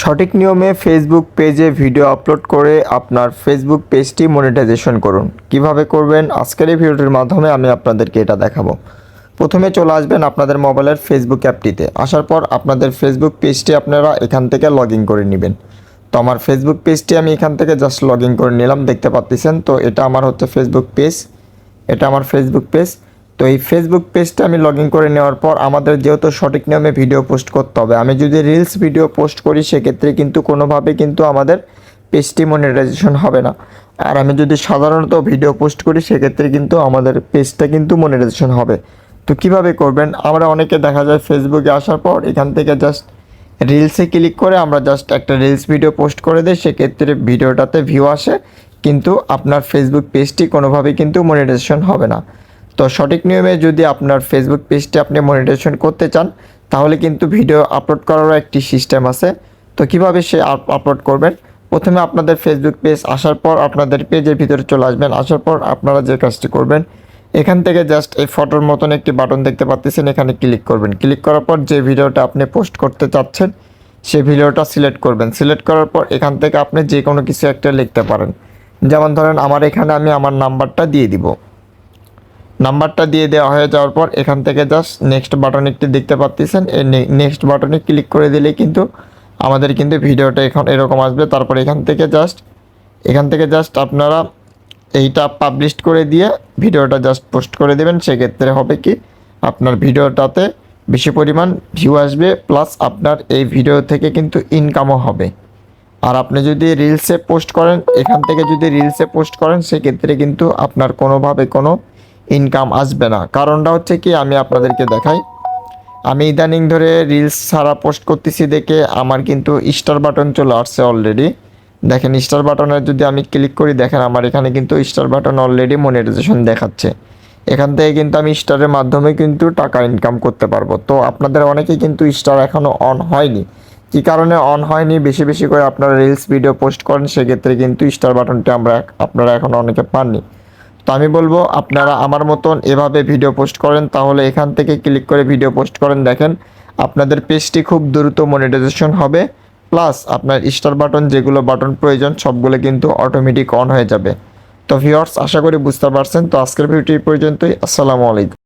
সঠিক নিয়মে ফেসবুক পেজে ভিডিও আপলোড করে আপনার ফেসবুক পেজটি মনিটাইজেশন করুন। কীভাবে করবেন? আজকের এই ভিডিওটির মাধ্যমে আমি আপনাদেরকে এটা দেখাবো। প্রথমে চলে আসবেন আপনাদের মোবাইলের ফেসবুক অ্যাপটিতে আসার পর আপনাদের ফেসবুক পেজটি আপনারা এখান থেকে লগ করে নেবেন। তো আমার ফেসবুক পেজটি আমি এখান থেকে জাস্ট লগ করে নিলাম, দেখতে পাচ্ছেন? তো এটা আমার হচ্ছে ফেসবুক পেজ এটা আমার ফেসবুক পেজ তো এই ফেসবুক পেজটা আমি লগ করে নেওয়ার পর আমাদের যেহেতু সঠিক নিয়মে ভিডিও পোস্ট করতে হবে। আমি যদি রিলস ভিডিও পোস্ট করি, সেক্ষেত্রে কিন্তু কোনোভাবে কিন্তু আমাদের পেজটি মনিটাইজেশন হবে না। আর আমি যদি সাধারণত ভিডিও পোস্ট করি, সেক্ষেত্রে কিন্তু আমাদের পেজটা কিন্তু মনিটাইজেশন হবে। তো কীভাবে করবেন? আমরা অনেকে দেখা যায় ফেসবুকে আসার পর এখান থেকে জাস্ট রিলসে ক্লিক করে আমরা জাস্ট একটা রিলস ভিডিও পোস্ট করে দিই। সেক্ষেত্রে ভিডিওটাতে ভিউ আসে, কিন্তু আপনার ফেসবুক পেজটি কোনোভাবেই কিন্তু মনিটাইজেশন হবে না। তো সঠিক নিয়মে যদি আপনার ফেসবুক পেজটি আপনি মনিটাইজেশন করতে চান, তাহলে কিন্তু ভিডিও আপলোড করারও একটি সিস্টেম আছে। তো কীভাবে সে আপলোড করবেন? প্রথমে আপনাদের ফেসবুক পেজ আসার পর আপনাদের পেজের ভিতরে চলে আসবেন। আসার পর আপনারা যে কাজটি করবেন, এখান থেকে জাস্ট এই ফটোর মতন একটি বাটন দেখতে পাচ্ছেন এখানে ক্লিক করবেন। ক্লিক করার পর যে ভিডিওটা আপনি পোস্ট করতে চাচ্ছেন, সেই ভিডিওটা সিলেক্ট করবেন। সিলেক্ট করার পর এখান থেকে আপনি যে কোনো কিছু একটা লিখতে পারেন। যেমন ধরেন, আমার এখানে আমি আমার নাম্বারটা দিয়ে দিব। নাম্বারটা দিয়ে দেওয়া হয়ে যাওয়ার পর এখান থেকে জাস্ট নেক্সট বাটন একটি দেখতে পাচ্ছেন এই নেক্সট বাটনে ক্লিক করে দিলে কিন্তু আমাদের কিন্তু ভিডিওটা এখন এরকম আসবে। তারপর এখান থেকে জাস্ট এখান থেকে জাস্ট আপনারা এইটা পাবলিশ করে দিয়ে ভিডিওটা জাস্ট পোস্ট করে দেবেন। সেক্ষেত্রে হবে কি, আপনার ভিডিওটাতে বেশি পরিমাণ ভিউ আসবে প্লাস আপনার এই ভিডিও থেকে কিন্তু ইনকামও হবে। আর আপনি যদি রিলসে পোস্ট করেন, এখান থেকে যদি রিলসে পোস্ট করেন, সেক্ষেত্রে কিন্তু আপনার কোনোভাবে কোনো ইনকাম আসবে না। কারণটা হচ্ছে কি, আমি আপনাদেরকে দেখাই। আমি ইদানিং ধরে রিলস ছাড়া পোস্ট করতেছি দেখে আমার কিন্তু স্টার বাটন চলে আসছে অলরেডি দেখেন স্টার বাটনে যদি আমি ক্লিক করি, দেখেন আমার এখানে কিন্তু স্টার বাটন অলরেডি মনিটাইজেশন দেখাচ্ছে। এখান থেকে কিন্তু আমি স্টারের মাধ্যমে কিন্তু টাকা ইনকাম করতে পারব। তো আপনাদের অনেকে কিন্তু স্টার এখনও অন হয়নি। কী কারণে অন হয়নি? বেশি বেশি করে আপনারা রিলস ভিডিও পোস্ট করেন, সেক্ষেত্রে কিন্তু স্টার বাটনটি আমরা, আপনারা এখন অনেকে পাননি। তো আমি বলব, আপনারা আমার মতন এভাবে ভিডিও পোস্ট করেন, তাহলে এখান থেকে ক্লিক করে ভিডিও পোস্ট করেন, দেখেন আপনাদের পেজটি খুব দ্রুত মনিটাইজেশন হবে প্লাস আপনার স্টার বাটন যেগুলো বাটন প্রয়োজন, সবগুলো কিন্তু অটোমেটিক অন হয়ে যাবে। তো ভিওর্স আশা করি বুঝতে পারছেন, তো আজকের ভিডিওটি পর্যন্তই, আসসালামু আলাইকুম।